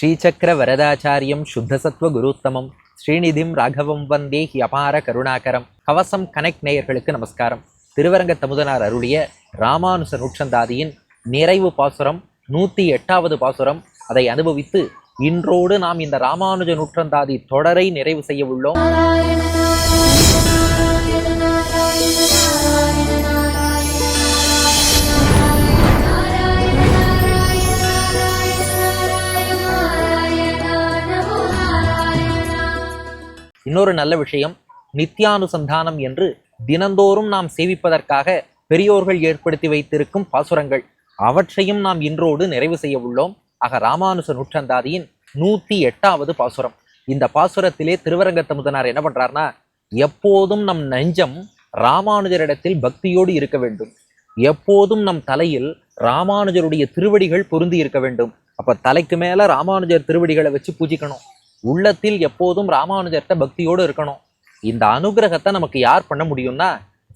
ஸ்ரீசக்கர வரதாச்சாரியம் சுத்தசத்வ குருத்தமம். ஸ்ரீநிதிம் ராகவம் வந்தே he அபார கருணாகரம். கவசம் connect நேயர்களுக்கு நமஸ்காரம். திருவரங்க தமுதனார் அருளிய ராமானுச நூற்றந்தாதியின் நிறைவு பாசுரம் நூத்தி எட்டாவது பாசுரம். அதை அனுபவித்து இன்றோடு நாம் இந்த ராமானுஜ நூற்றந்தாதி தொடரை நிறைவு செய்ய உள்ளோம். இன்னொரு நல்ல விஷயம் நித்யானுசந்தானம் என்று தினந்தோறும் நாம் சேவிப்பதற்காக பெரியோர்கள் ஏற்படுத்தி வைத்திருக்கும் பாசுரங்கள். அவற்றையும் நாம் இன்றோடு நிறைவு செய்ய உள்ளோம். ஆக ராமானுச நூற்றந்தாதியின் நூற்றி எட்டாவது பாசுரம். இந்த பாசுரத்திலே திருவரங்கத்த முதனார் என்ன பண்றார்னா எப்போதும் நம் நெஞ்சம் ராமானுஜரிடத்தில் பக்தியோடு இருக்க வேண்டும். எப்போதும் நம் தலையில் ராமானுஜருடைய திருவடிகள் பொருந்தி இருக்க வேண்டும். அப்ப தலைக்கு மேல ராமானுஜர் திருவடிகளை வச்சு பூஜிக்கணும். உள்ளத்தில் எப்போதும் ராமானுஜர்கிட்ட பக்தியோடு இருக்கணும். இந்த அனுகிரகத்தை நமக்கு யார் பண்ண முடியும்னா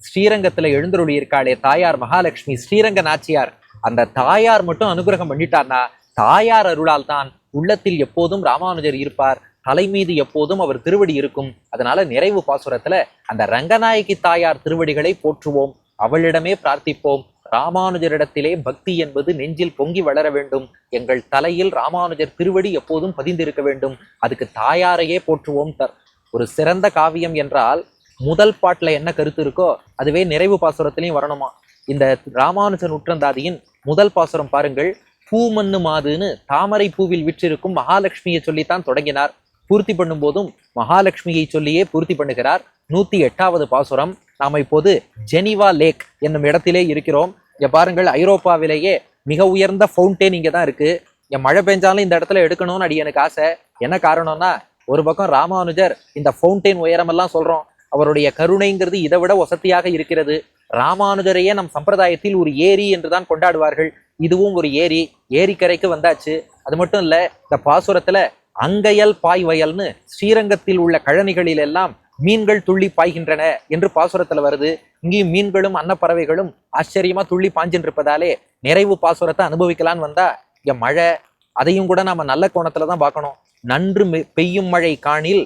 ஸ்ரீரங்கத்துல எழுந்தருளி இருக்காளே தாயார் மகாலட்சுமி ஸ்ரீரங்க நாச்சியார். அந்த தாயார் மட்டும் அனுகிரகம் பண்ணிட்டார்னா தாயார் அருளால் தான் உள்ளத்தில் எப்போதும் ராமானுஜர் இருப்பார். தலை மீது எப்போதும் அவர் திருவடி இருக்கும். அதனால நிறைவு பாசுரத்துல அந்த ரங்கநாயகி தாயார் திருவடிகளை போற்றுவோம். அவளிடமே பிரார்த்திப்போம். ராமானுஜரிடத்திலே பக்தி என்பது நெஞ்சில் பொங்கி வளர வேண்டும். எங்கள் தலையில் ராமானுஜர் திருவடி எப்போதும் பதிந்திருக்க வேண்டும். அதுக்கு தாயாரையே போற்றுவோம் தர். ஒரு சிறந்த காவியம் என்றால் முதல் பாட்டில் என்ன கருத்து இருக்கோ அதுவே நிறைவு பாசுரத்திலையும் வரணுமா? இந்த ராமானுஜன் உற்றந்தாதியின் முதல் பாசுரம் பாருங்கள். பூமண்ணு மாதுன்னு தாமரை பூவில் விற்றிருக்கும் மகாலட்சுமியை சொல்லித்தான் தொடங்கினார். பூர்த்தி பண்ணும்போதும் மகாலட்சுமியை சொல்லியே பூர்த்தி பண்ணுகிறார். நூத்தி எட்டாவது பாசுரம். நாம் இப்போது ஜெனிவா லேக் என்னும் இடத்திலே இருக்கிறோம். இங்கே பாருங்கள் ஐரோப்பாவிலேயே மிக உயர்ந்த ஃபவுண்டெயின் இங்கே தான் இருக்குது என் மழை பெஞ்சாலும் இந்த இடத்துல எடுக்கணும்னு அடி எனக்கு ஆசை. என்ன காரணம்னா ஒரு பக்கம் ராமானுஜர் இந்த ஃபவுண்டெயின் உயரமெல்லாம் சொல்கிறோம் அவருடைய கருணைங்கிறது இதை விட வசதியாக இருக்கிறது. ராமானுஜரையே நம் சம்பிரதாயத்தில் ஒரு ஏரி என்று தான் கொண்டாடுவார்கள். இதுவும் ஒரு ஏரி. ஏரிக்கரைக்கு வந்தாச்சு. அது மட்டும் இல்லை இந்த பாசுரத்தில் அங்கையல் பாய் வயல்னு ஸ்ரீரங்கத்தில் உள்ள கழனிகளில் எல்லாம் மீன்கள் துள்ளி பாய்கின்றன என்று பாசுரத்தில் வருது. இங்கேயும் மீன்களும் அன்னப்பறவைகளும் ஆச்சரியமா துள்ளி பாஞ்சின்றிருப்பதாலே நிறைவு பாசுரத்தை அனுபவிக்கலான்னு வந்தா இங்க மழை அதையும் கூட நம்ம நல்ல கோணத்துல தான் பார்க்கணும். நன்று பெய்யும் மழை காணில்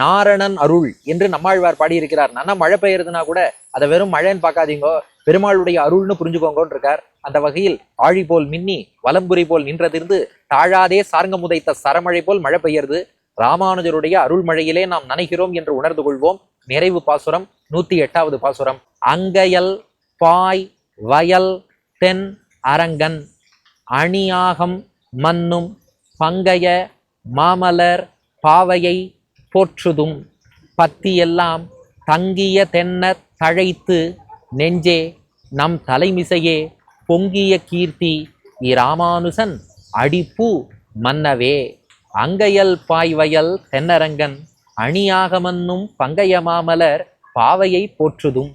நாரணன் அருள் என்று நம்மாழ்வார் பாடியிருக்கிறார். நல்லா மழை பெய்யறதுனா கூட அதை வெறும் மழைன்னு பார்க்காதீங்கோ பெருமாளுடைய அருள்னு புரிஞ்சுக்கோங்கன்னு இருக்கார். அந்த வகையில் ஆழி போல் மின்னி வலம்புரி போல் நின்றதிருந்து தாழாதே சார்ங்க முதைத்த சரமழை போல் மழை பெய்யறது. ராமானுஜருடைய அருள்மழையிலே நாம் நனைகிறோம் என்று உணர்ந்து கொள்வோம். நிறைவு பாசுரம் நூத்தி எட்டாவது பாசுரம். அங்கையல் பாய் வயல் தென் அரங்கன் அணியாகம் மன்னும் பங்கைய மாமலர் பாவையை போற்றுதும். பத்தியெல்லாம் தங்கிய தென்ன தழைத்து நெஞ்சே நம் தலைமிசையே பொங்கிய கீர்த்தி இராமானுசன் அடிப்பு மன்னவே. அங்கையல் பாய்வயல் தென்னரங்கன் அணியாகமன்னும் பங்கைய மாமலர் பாவையை போற்றுதும்.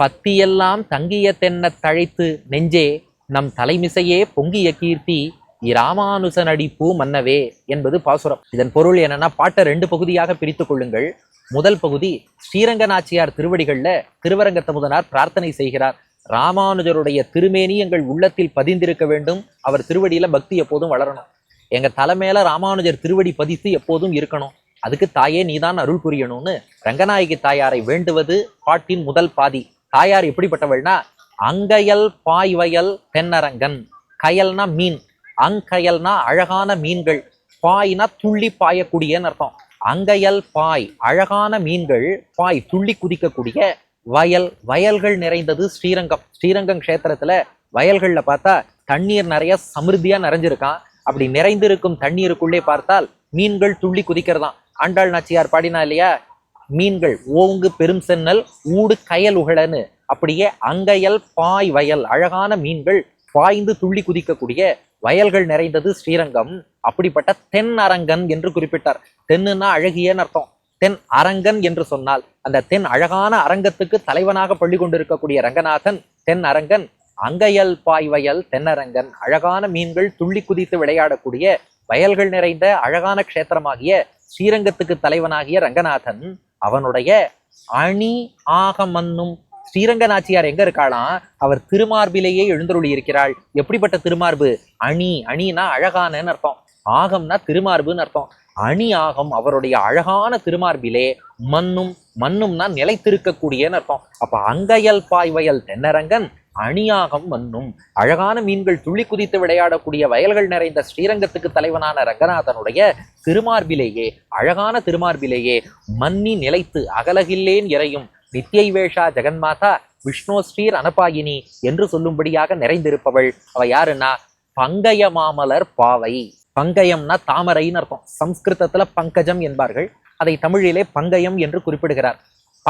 பத்தியெல்லாம் தங்கிய தென்ன தழைத்து நெஞ்சே நம் தலைமிசையே பொங்கிய கீர்த்தி இராமானுசன் அடிப்பு மன்னவே என்பது பாசுரம். இதன் பொருள் என்னன்னா பாட்டை ரெண்டு பகுதியாக பிரித்து கொள்ளுங்கள். முதல் பகுதி ஸ்ரீரங்க நாச்சியார் திருவடிகள்ல திருவரங்கத்த முதனார் பிரார்த்தனை செய்கிறார். ராமானுஜருடைய திருமேனி எங்கள் உள்ளத்தில் பதிந்திருக்க வேண்டும். அவர் திருவடியில பக்தி எப்போதும் வளரணும். எங்க தலைமையில ராமானுஜர் திருவடி பதித்து எப்போதும் இருக்கணும். அதுக்கு தாயே நீதான் அருள் புரியணும்னு ரங்கநாயகி தாயாரை வேண்டுவது பாட்டின் முதல் பாதி. தாயார் எப்படிப்பட்டவள்னா அங்கையல் பாய்வயல் தென்னரங்கன். கயல்னா மீன். அங்கயல்னா அழகான மீன்கள். பாய்னா துள்ளி பாயக்கூடியன்னு அர்த்தம். அங்கையல் பாய் அழகான மீன்கள் பாய் துள்ளி குதிக்கக்கூடிய வயல். வயல்கள் நிறைந்தது ஸ்ரீரங்கம். ஸ்ரீரங்கம் க்ஷேத்திரத்துல வயல்களில் பார்த்தா தண்ணீர் நிறைய சமிருத்தியா நிறைஞ்சிருக்கான். அப்படி நிறைந்திருக்கும் தண்ணீருக்குள்ளே பார்த்தால் மீன்கள் துள்ளி குதிக்கிறதாம். ஆண்டாள் நாச்சியார் பாடினா இல்லையா? மீன்கள் ஓங்கு பெரும் சென்னல் ஊடு கயல் உகழன்னு. அப்படியே அங்கையல் பாய் வயல் அழகான மீன்கள் பாய்ந்து துள்ளி குதிக்கக்கூடிய வயல்கள் நிறைந்தது ஸ்ரீரங்கம். அப்படிப்பட்ட தென் அரங்கன் என்று குறிப்பிட்டார். தென்னுன்னா அழகியன்னு அர்த்தம். தென் அரங்கன் என்று சொன்னால் அந்த தென் அழகான அரங்கத்துக்கு தலைவனாக பள்ளி கொண்டிருக்கக்கூடிய ரங்கநாதன் தென் அரங்கன் அங்கையல் பாய் வயல் தென்னரங்கன் அழகான மீன்கள் துள்ளி குதித்து விளையாடக்கூடிய வயல்கள் நிறைந்த அழகான க்ஷேத்திரமாகிய ஸ்ரீரங்கத்துக்கு தலைவனாகிய ரங்கநாதன் அவனுடைய அணி ஆகமன்னும் ஸ்ரீரங்க நாச்சியார் எங்க இருக்காளாம் அவர் திருமார்பிலேயே எழுந்தருளி இருக்கிறாள். எப்படிப்பட்ட திருமார்பு? அணி அணினா அழகானன்னு அர்த்தம். ஆகம்னா திருமார்புன்னு அர்த்தம். அணி ஆகம் அவருடைய அழகான திருமார்பிலே மண்ணும் மண்ணும்னா நிலைத்திருக்கக்கூடியன்னு அர்த்தம். அப்ப அங்கையல் பாய்வயல் தென்னரங்கன் அணியாகம் மண்ணும் அழகான மீன்கள் துள்ளி குதித்து விளையாடக்கூடிய வயல்கள் நிறைந்த ஸ்ரீரங்கத்துக்கு தலைவனான ரங்கநாதனுடைய திருமார்பிலேயே அழகான திருமார்பிலேயே மன்னி நிலைத்து அகலகில்லேன் இறையும் நித்யை வேஷா ஜெகன்மாதா விஷ்ணு ஸ்ரீர் அனபாயினி என்று சொல்லும்படியாக நிறைந்திருப்பவள். அவ யாருன்னா? பங்கய மாமலர் பாவை. பங்கயம்னா தாமரைன்னு அர்த்தம். சம்ஸ்கிருதத்துல பங்கஜம் என்பார்கள். அதை தமிழிலே பங்கயம் என்று குறிப்பிடுகிறார்.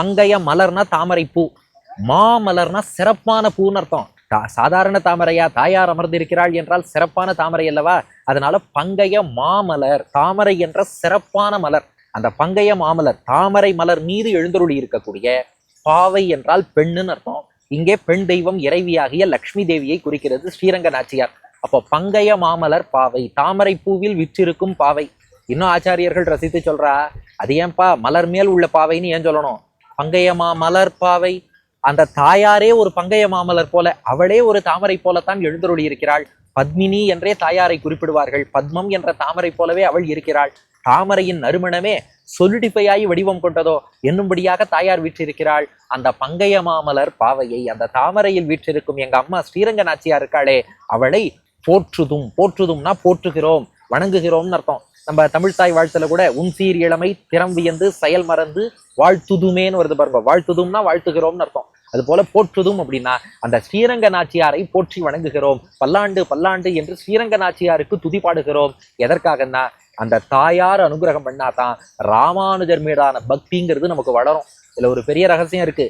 பங்கய மலர்னா தாமரை பூ மாமலர்னா சிறப்பான பூன்னு அர்த்தம். தா- சாதாரண தாமரையா தாயார் அமர்ந்திருக்கிறாள் என்றால் சிறப்பான தாமரை அல்லவா? அதனால பங்கைய மாமலர் தாமரை என்ற சிறப்பான மலர். அந்த பங்கைய மாமலர் தாமரை மலர் மீது எழுந்தருளி இருக்கக்கூடிய பாவை என்றால் பெண்ணுன்னு அர்த்தம். இங்கே பெண் தெய்வம் இறைவியாகிய லக்ஷ்மி தேவியை குறிக்கிறது ஸ்ரீரங்க நாச்சியார் அப்போ பங்கைய மாமலர் பாவை தாமரை பூவில் விற்றிருக்கும் பாவை. இன்னும் ஆச்சாரியர்கள் ரசித்து சொல்றா அது ஏன்பா மலர் மேல் உள்ள பாவைன்னு ஏன் சொல்லணும்? பங்கைய மாமலர் பாவை அந்த தாயாரே ஒரு பங்கைய மாமலர் போல அவளே ஒரு தாமரை போலத்தான் எழுந்தருளி இருக்கிறாள். பத்மினி என்றே தாயாரை குறிப்பிடுவார்கள். பத்மம் என்ற தாமரை போலவே அவள் இருக்கிறாள். தாமரையின் நறுமணமே சொல்லிடிப்பையாய் வடிவம் கொண்டதோ என்னும்படியாக தாயார் வீற்றிருக்கிறாள். அந்த பங்கைய மாமலர் பாவையை அந்த தாமரையில் வீற்றிருக்கும் எங்க அம்மா ஸ்ரீரங்க நாச்சியார் இருக்காளே அவளை போற்றுதும் போற்றுதும்னா போற்றுகிறோம் வணங்குகிறோம்னு அர்த்தம். நம்ம தமிழ் தாய் வாழ்த்துல கூட உன் சீர் இளமை திறம் வியந்து செயல் மறந்து வாழ்த்துதுமேன்னு வருது பாருங்க. வாழ்த்துதும்னா வாழ்த்துகிறோம்னு அர்த்தம். அது போல போற்றுதும் அப்படின்னா அந்த ஸ்ரீரங்க நாச்சியாரை போற்றி வணங்குகிறோம். பல்லாண்டு பல்லாண்டு என்று ஸ்ரீரங்க நாச்சியாருக்கு துதி பாடுகிறோம். எதற்காகன்னா அந்த தாயார் அனுகிரகம் பண்ணாதான் ராமானுஜர் மீதான பக்திங்கிறது நமக்கு வளரும். இதுல ஒரு பெரிய ரகசியம் இருக்கு.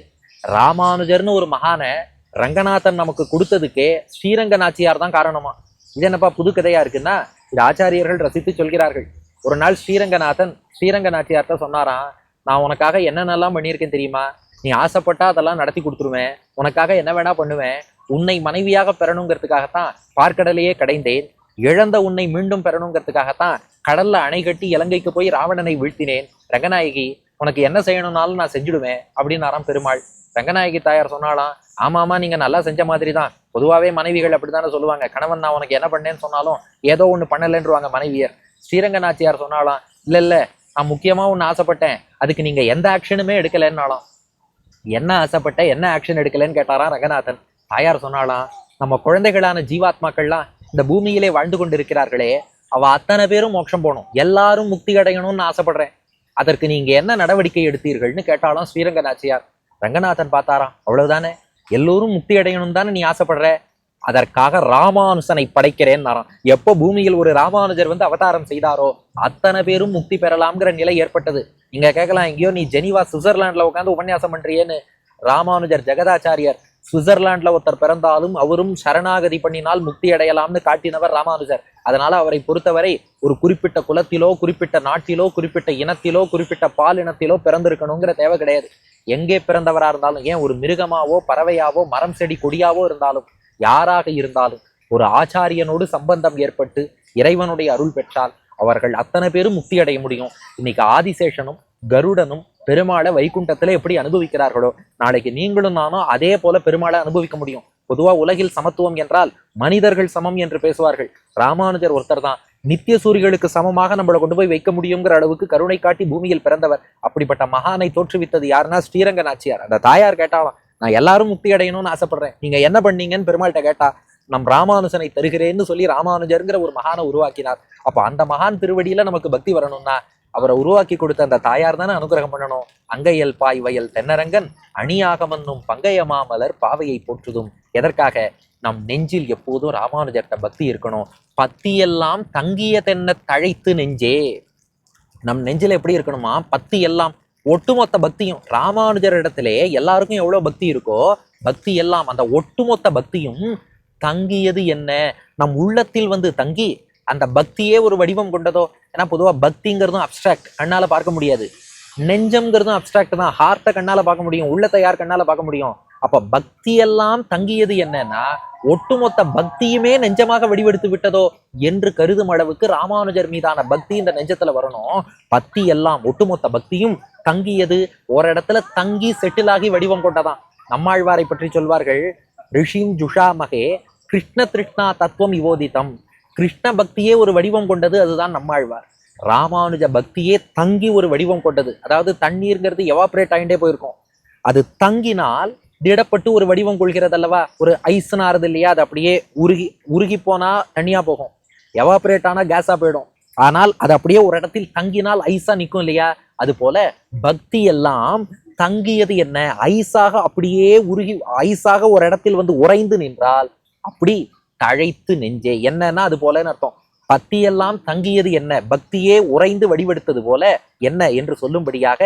ராமானுஜர்னு ஒரு மகானை ரங்கநாதன் நமக்கு கொடுத்ததுக்கே ஸ்ரீரங்க நாச்சியார் தான் காரணமா. இது என்னப்பா புது கதையா இருக்குன்னா இது ஆச்சாரியர்கள் ரசித்து சொல்கிறார்கள். ஒரு நாள் ஸ்ரீரங்கநாதன் ஸ்ரீரங்க நாச்சியார்ட்ட சொன்னாராம் நான் உனக்காக என்னென்னலாம் பண்ணியிருக்கேன் தெரியுமா? நீ ஆசைப்பட்டா அதெல்லாம் நடத்தி கொடுத்துருவேன். உனக்காக என்ன வேணா பண்ணுவேன். உன்னை மனைவியாக பெறணுங்கிறதுக்காகத்தான் பார்க்கடலையே கடைந்தேன். இழந்த உன்னை மீண்டும் பெறணுங்கிறதுக்காகத்தான் கடல்ல அணை கட்டி இலங்கைக்கு போய் ராவணனை வீழ்த்தினேன். ரங்கநாயகி உனக்கு என்ன செய்யணும்னாலும் நான் செஞ்சுடுவேன் அப்படின்னாராம் பெருமாள். ரங்கநாயகி தாயார் சொன்னாலாம் ஆமா ஆமா நீங்க நல்லா செஞ்ச மாதிரி தான் பொதுவாகவே மனைவிகள் அப்படித்தானே சொல்லுவாங்க. கணவன் நான் உனக்கு என்ன பண்ணேன்னு சொன்னாலும் ஏதோ ஒண்ணு பண்ணலன்றுவாங்க மனைவியர். ஸ்ரீரங்க நாச்சியார் சொன்னாலாம் இல்ல இல்ல நான் முக்கியமா ஒன்று ஆசைப்பட்டேன். அதுக்கு நீங்க எந்த ஆக்ஷனுமே எடுக்கலைன்னாலும் என்ன ஆசைப்பட்ட என்ன ஆக்ஷன் எடுக்கலைன்னு கேட்டாராம் ரங்கநாதன். தாயார் சொன்னாலாம் நம்ம குழந்தைகளான ஜீவாத்மாக்கள்லாம் இந்த பூமியிலே வாழ்ந்து கொண்டு இருக்கிறார்களே அவ அத்தனை பேரும் மோட்சம் போகணும். எல்லாரும் முக்தி அடையணும்னு ஆசைப்படுறேன். அதற்கு நீங்க என்ன நடவடிக்கை எடுத்தீர்கள்னு கேட்டாலும் ஸ்ரீரங்க நாச்சியார். ரங்கநாதன் பார்த்தாராம். அவ்வளவுதானே? எல்லோரும் முக்தி அடையணும் தானே நீ ஆசைப்படுற? அதற்காக ராமானுசனை படைக்கிறேன்னாராம் எப்போ பூமியில் ஒரு ராமானுஜர் வந்து அவதாரம் செய்தாரோ அத்தனை பேரும் முக்தி பெறலாம்ங்கிற நிலை ஏற்பட்டது. இங்க கேட்கலாம் எங்கேயோ நீ ஜெனிவா சுவிட்சர்லாந்துல உட்காந்து உபன்யாசம் பண்றியேன்னு. ராமானுஜர் ஜெகதாச்சாரியர் சுவிட்சர்லாந்துல ஒருத்தர் பிறந்தாலும் அவரும் சரணாகதி பண்ணினால் முக்தி அடையலாம்னு காட்டினவர் ராமானுஜர். அதனால அவரை பொறுத்தவரை ஒரு குறிப்பிட்ட குலத்திலோ குறிப்பிட்ட நாட்டிலோ குறிப்பிட்ட இனத்திலோ குறிப்பிட்ட பாலினத்திலோ பிறந்திருக்கணுங்கிற தேவை கிடையாது. எங்கே பிறந்தவராக இருந்தாலும் ஏன் ஒரு மிருகமாவோ பறவையாவோ மரம் செடி கொடியாவோ இருந்தாலும் யாராக இருந்தாலும் ஒரு ஆச்சாரியனோடு சம்பந்தம் ஏற்பட்டு இறைவனுடைய அருள் பெற்றால் அவர்கள் அத்தனை பேரும் முக்தி அடைய முடியும். இன்னைக்கு ஆதிசேஷனும் கருடனும் பெருமாளை வைகுண்டத்தில் எப்படி அனுபவிக்கிறார்களோ நாளைக்கு நீங்களும் நானும் அதே போல பெருமாளை அனுபவிக்க முடியும். பொதுவாக உலகில் சமத்துவம் என்றால் மனிதர்கள் சமம் என்று பேசுவார்கள். ராமானுஜர் ஒருத்தர் தான் நித்திய சூரியர்களுக்கு சமமாக நம்மளை கொண்டு போய் வைக்க முடியுங்கிற அளவுக்கு கருணை காட்டி பூமியில் பிறந்தவர். அப்படிப்பட்ட மகானை தோற்றுவித்தது யாருன்னா ஸ்ரீரங்க நாச்சியார். அந்த தாயார் கேட்டாலாம் நான் எல்லாரும் முக்தி அடையணும்னு ஆசைப்படுறேன். நீங்க என்ன பண்ணீங்கன்னு பெருமாள்கிட்ட கேட்டா நம் ராமானுஜனை தருகிறேன்னு சொல்லி ராமானுஜருங்கிற ஒரு மகானை உருவாக்கினார். அப்ப அந்த மகான் திருவடியில நமக்கு பக்தி வரணும்னா அவரை உருவாக்கி கொடுத்த அந்த தாயார் தானே அனுகிரகம் பண்ணணும். அங்கையல் பாய் வயல் தென்னரங்கன் அணியாகமன்னும் பங்கைய மாமலர் பாவையை போற்றுதும். எதற்காக? நம் நெஞ்சில் எப்போதும் ராமானுஜர்கிட்ட பக்தி இருக்கணும். பத்தியெல்லாம் தங்கிய தென்ன தழைத்து நெஞ்சே. நம் நெஞ்சில் எப்படி இருக்கணுமா? பத்தி எல்லாம் ஒட்டுமொத்த பக்தியும் ராமானுஜர் இடத்திலே எல்லாருக்கும் எவ்வளோ பக்தி இருக்கோ பக்தி எல்லாம் அந்த ஒட்டுமொத்த பக்தியும் தங்கியது என்ன? நம் உள்ளத்தில் வந்து தங்கி அந்த பக்தியே ஒரு வடிவம் கொண்டதோ? ஏன்னா பொதுவாக பக்திங்கிறதும் அப்டிராக்ட் கண்ணால் பார்க்க முடியாது. நெஞ்சம்ங்கிறதும் அப்டிராக்ட் தான். ஹார்ட்டை கண்ணால் பார்க்க முடியும். உள்ளத்தை யார் கண்ணால் பார்க்க முடியும்? அப்ப பக்தி எல்லாம் தங்கியது என்னன்னா ஒட்டுமொத்த பக்தியுமே நெஞ்சமாக வடிவெடுத்து விட்டதோ என்று கருதும் அளவுக்கு ராமானுஜர் மீதான பக்தி இந்த நெஞ்சத்துல வரணும். பக்தி எல்லாம் ஒட்டுமொத்த பக்தியும் தங்கியது ஒரு இடத்துல தங்கி செட்டில் ஆகி வடிவம் கொண்டதான். நம்மாழ்வாரை பற்றி சொல்வார்கள் ரிஷிம் ஜுஷாமகே கிருஷ்ண திருஷ்ணா தத்துவம் இவோதிதம். கிருஷ்ண பக்தியே ஒரு வடிவம் கொண்டது அதுதான் நம்மாழ்வார். ராமானுஜ பக்தியே தங்கி ஒரு வடிவம் கொண்டது. அதாவது தண்ணீர்ங்கிறது எவாப்ரேட் ஆகிட்டே போயிருக்கும். அது தங்கினால் திடப்பட்டு ஒரு வடிவம் கொள்கிறது அல்லவா ஒரு ஐஸ்னா ஆறுது இல்லையா? அது அப்படியே உருகி உருகி போனால் தனியாக போகும். எவாப்ரேட் ஆனால் கேஸாக போயிடும். ஆனால் அது அப்படியே ஒரு இடத்தில் தங்கினால் ஐஸா நிற்கும் இல்லையா? அது போல பக்தி எல்லாம் தங்கியது என்ன? ஐஸாக அப்படியே உருகி ஐஸாக ஒரு இடத்தில் வந்து உறைந்து நின்றால் அப்படி தழைத்து நெஞ்சே. என்னன்னா அது போலன்னு அர்த்தம். பக்தியெல்லாம் தங்கியது என்ன? பக்தியே உறைந்து வடிவெடுத்தது போல என்ன? என்று சொல்லும்படியாக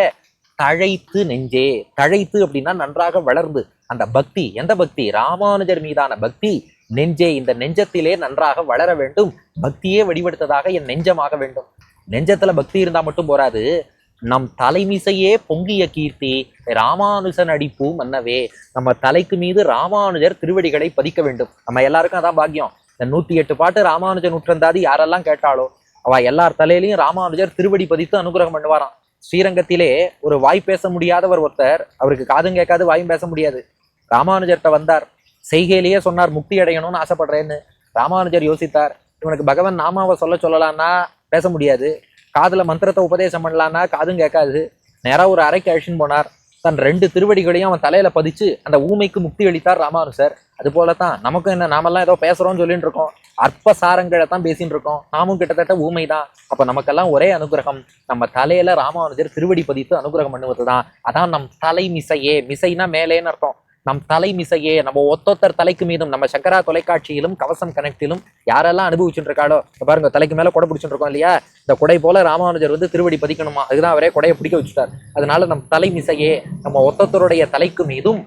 தழைத்து நெஞ்சே. தழைத்து அப்படின்னா நன்றாக வளர்ந்து. அந்த பக்தி எந்த பக்தி? ராமானுஜர் மீதான பக்தி. நெஞ்சே இந்த நெஞ்சத்திலே நன்றாக வளர வேண்டும். பக்தியே வடிவெடுத்ததாக என் நெஞ்சமாக வேண்டும். நெஞ்சத்துல பக்தி இருந்தா மட்டும் போராது. நம் தலைமிசையே பொங்கிய கீர்த்தி ராமானுஜன் அடிப்பு மன்னவே. நம்ம தலைக்கு மீது ராமானுஜர் திருவடிகளை பதிக்க வேண்டும். நம்ம எல்லாருக்கும் அதான் பாக்கியம். இந்த நூத்தி எட்டு பாட்டு ராமானுஜன் நூற்றந்தாதி யாரெல்லாம் கேட்டாலோ அவ எல்லார் தலையிலையும் ராமானுஜர் திருவடி பதித்து அனுகிரகம் பண்ணுவாராம். ஸ்ரீரங்கத்திலே ஒரு வாய் பேச முடியாதவர் ஒருத்தர் அவருக்கு காதும் கேட்காது வாயும் பேச முடியாது. ராமானுஜர்கிட்ட வந்தார். செய்கையிலேயே சொன்னார் முக்தி அடையணும்னு ஆசைப்படுறேன்னு. ராமானுஜர் யோசித்தார் இவனுக்கு பகவான் நாமாவை சொல்ல சொல்லலான்னா பேச முடியாது. காதில் மந்திரத்தை உபதேசம் பண்ணலான்னா காதும் கேட்காது. நேராக ஒரு அறைக்கு அழிச்சின்னு போனார். தன் ரெண்டு திருவடிகளையும் அவன் தலையில் பதிச்சு அந்த ஊமைக்கு முக்தி அளித்தார் ராமானுஜர். அது போலதான் நமக்கும் என்ன நாமெல்லாம் ஏதோ பேசுகிறோம்னு சொல்லிட்டு இருக்கோம் அற்ப சாரங்களை தான் பேசிட்டு இருக்கோம் நாமும் கிட்டத்தட்ட ஊமை தான் அப்போ நமக்கெல்லாம் ஒரே அனுகிரகம் நம்ம தலையில ராமானுஜர் திருவடி பதித்து அனுகிரகம் பண்ணுவதுதான். அதான் நம் தலை மிசையே மிசைனா மேலேன்னு அர்த்தம். நம் தலை மிசையே நம்ம ஒத்தொத்தர் தலைக்கு மீதும் நம்ம சங்கரா தொலைக்காட்சியிலும் கவசம் கனெக்டிலும் யாரெல்லாம் அனுபவிச்சுட்டு இருக்காளோ இப்ப பாருங்க தலைக்கு மேல கொடை பிடிச்சிட்டு இருக்கோம் இல்லையா? இந்த கொடை போல ராமானுஜர் வந்து திருவடி பதிக்கணுமா? அதுதான் அவரே கொடையை பிடிக்க வச்சுட்டார். அதனால நம் தலை மிசையே நம்ம ஒத்தொத்தருடைய தலைக்கு மீதும்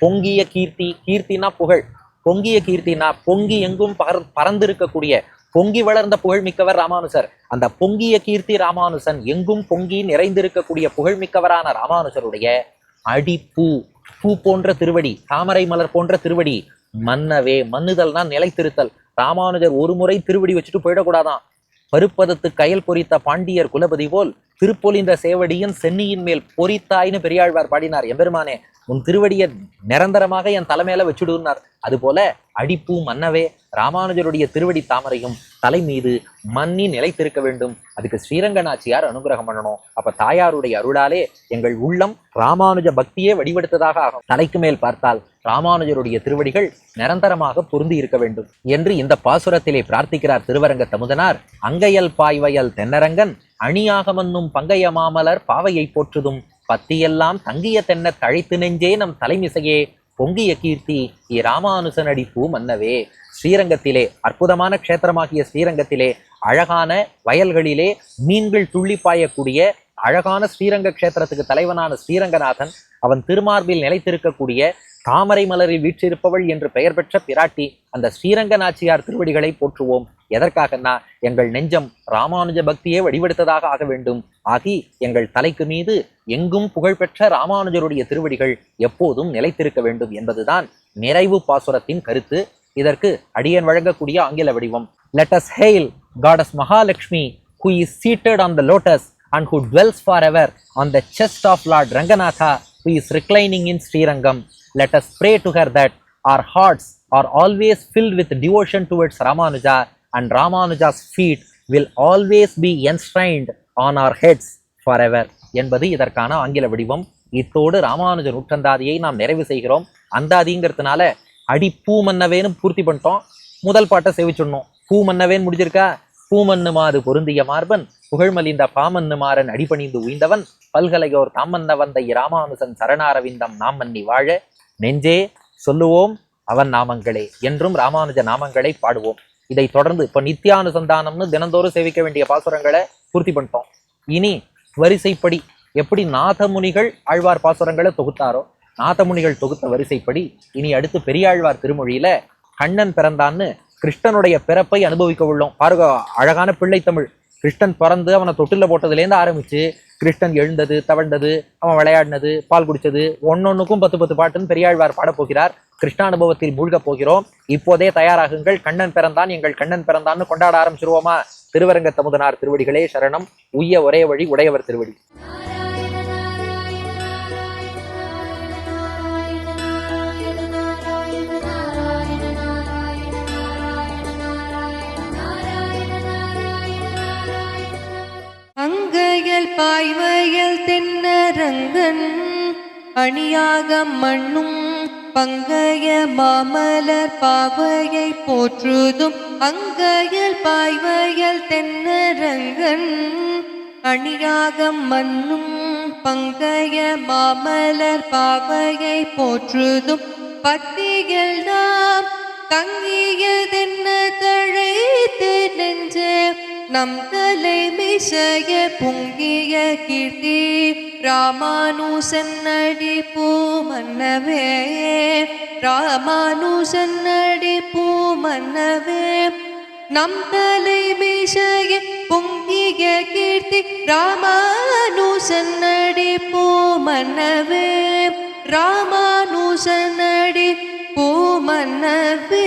பொங்கிய கீர்த்தி கீர்த்தினா புகழ். பொங்கிய கீர்த்தினா பொங்கி எங்கும் பகர் பறந்திருக்கக்கூடிய பொங்கி வளர்ந்த புகழ்மிக்கவர் ராமானுசர். அந்த பொங்கிய கீர்த்தி ராமானுசன் எங்கும் பொங்கி நிறைந்திருக்கக்கூடிய புகழ்மிக்கவரான ராமானுஜருடைய அடிப்பூ பூ போன்ற திருவடி தாமரை மலர் போன்ற திருவடி மன்னவே மன்னுதல்னா நிலைத்திருத்தல். ராமானுஜர் ஒரு முறை திருவடி வச்சுட்டு போயிடக்கூடாதான். பருப்பதத்து கயல் பொறித்த பாண்டியர் குலபதி போல் திருப்பொலிந்த சேவடியின் சென்னியின் மேல் பொறித்தாய்னு பெரியாழ்வார் பாடினார். எம்பெருமானே உன் திருவடியை நிரந்தரமாக என் தலைமையில வச்சுடுனார் அதுபோல அடிப்பூ மன்னவே ராமானுஜருடைய திருவடி தாமரையும் தலை மீது மன்னி நிலைத்திருக்க வேண்டும். அதுக்கு ஸ்ரீரங்க நாச்சியார் அனுகிரகம் பண்ணணும். அப்ப தாயாருடைய அருளாலே எங்கள் உள்ளம் ராமானுஜ பக்தியே வடிவெடுத்ததாக ஆகும். தலைக்கு மேல் பார்த்தால் ராமானுஜருடைய திருவடிகள் நிரந்தரமாக பொருந்தி இருக்க வேண்டும் என்று இந்த பாசுரத்திலே பிரார்த்திக்கிறார் திருவரங்க தமுதனார். அங்கையல் பாய்வயல் தென்னரங்கன் அணியாகமன்னும் பங்கைய மாமலர் பாவையை போற்றுதும். பத்தியெல்லாம் தங்கிய தென்ன தழைத்து நெஞ்சே நம் தலைமிசையே. பொங்கிய கீர்த்தி இராமானுசனடி பூ மன்னவே. ஸ்ரீரங்கத்திலே அற்புதமான க்ஷேத்திரமாகிய ஸ்ரீரங்கத்திலே அழகான வயல்களிலே மீன்கள் துள்ளி பாயக்கூடிய அழகான ஸ்ரீரங்க க்ஷேத்திரத்துக்கு தலைவனான ஸ்ரீரங்கநாதன் அவன் திருமார்பில் நிலைத்திருக்கக்கூடிய தாமரை மலரில் வீற்றிருப்பவள் என்று பெயர் பெற்ற பிராட்டி அந்த ஸ்ரீரங்க நாச்சியார் திருவடிகளை போற்றுவோம். எதற்காகன்னா எங்கள் நெஞ்சம் ராமானுஜ பக்தியே வடிவெடுத்ததாக ஆக வேண்டும் ஆகி எங்கள் தலைக்கு மீது எங்கும் புகழ்பெற்ற ராமானுஜருடைய திருவடிகள் எப்போதும் நிலைத்திருக்க வேண்டும் என்பதுதான் நிறைவு பாசுரத்தின் கருத்து இதற்கு அடியன் வழங்கக்கூடிய ஆங்கில வடிவம் let's hail goddess Mahalakshmi who is seated on the lotus and who dwells forever on the chest of lord Ranganatha who is reclining in Srirangam let's pray to her that our hearts are always filled with devotion towards Ramanuja and Ramanuja's feet will always be enshrined on our heads forever என்பது இதற்கான ஆங்கில வடிவம். இத்தோடு ராமானுஜ நூற்றந்தாதியை நாம் நிறைவு செய்கிறோம். அந்தாதிங்கிறதுனால அடி பூ பூர்த்தி பண்ணிட்டோம். முதல் பாட்டை செவிச்சுட்னோம் பூமன்னவேன்னு முடிஞ்சிருக்கா? பூமன்னு மாது பொருந்திய மார்பன் புகழ்மலிந்த பாமன்னு மாறன் அடிபணிந்து உய்ந்தவன் பல்கலையோர் தாமன்ன வந்த இராமானுசன் சரணாரவிந்தம் நாம் மன்னி வாழ. நெஞ்சே சொல்லுவோம் அவன் நாமங்களே என்றும் ராமானுஜ நாமங்களை பாடுவோம். இதை தொடர்ந்து இப்போ நித்தியானுசந்தானம்னு தினந்தோறும் சேவிக்க வேண்டிய பாசுரங்களை பூர்த்தி பண்ணிட்டோம். இனி வரிசைப்படி எப்படி நாதமுனிகள் ஆழ்வார் பாசுரங்களை தொகுத்தாரோ நாதமுனிகள் தொகுத்த வரிசைப்படி இனி அடுத்து பெரியாழ்வார் திருமொழியில கண்ணன் பிறந்தான்னு கிருஷ்ணனுடைய பிறப்பை அனுபவிக்க உள்ளோம். பாருங்க அழகான பிள்ளை தமிழ். கிருஷ்ணன் பிறந்து அவனை தொட்டில போட்டதுலேருந்து ஆரம்பிச்சு கிருஷ்ணன் எழுந்தது தவழ்ந்தது அவன் விளையாடினது பால் குடிச்சது ஒன்னொன்றுக்கும் பத்து பத்து பாட்டுன்னு பெரியாழ்வார் பாடப்போகிறார் கிருஷ்ணானுபவத்தில் மூழ்கப் போகிறோம். இப்போதே தயாராகுங்கள். கண்ணன் பிறந்தான் எங்கள் கண்ணன் பிறந்தான்னு கொண்டாட ஆரம்பிச்சிருவோமா? திருவரங்க தமுதனார் திருவடிகளே சரணம். உய்ய ஒரே வழி உடையவர் திருவடி. பாய்வயல் தென்னரங்கன் அணியாக மண்ணும் பங்கைய மாமலர் பாவையை போற்றுதும். அங்கையல் பாய்வயல் தென்னரங்கன் அணியாக மண்ணும் பங்கைய மாமலர் பாவையை போற்றுதும். பத்திகள் நாம் தங்கியதென்ன தழைத்து நெஞ்சே நம் தலைமை செய்ய பொங்கிய கீர்த்தி ராமானுசன் நடி பூமன்னவே ராமானுசன் நடி பூமன்னவே நம் தலைமை செய்ய பொங்கிய கீர்த்தி ராமானுசன் நடி பூமன்னவே ராமானுசன் நடி பூமன்னவே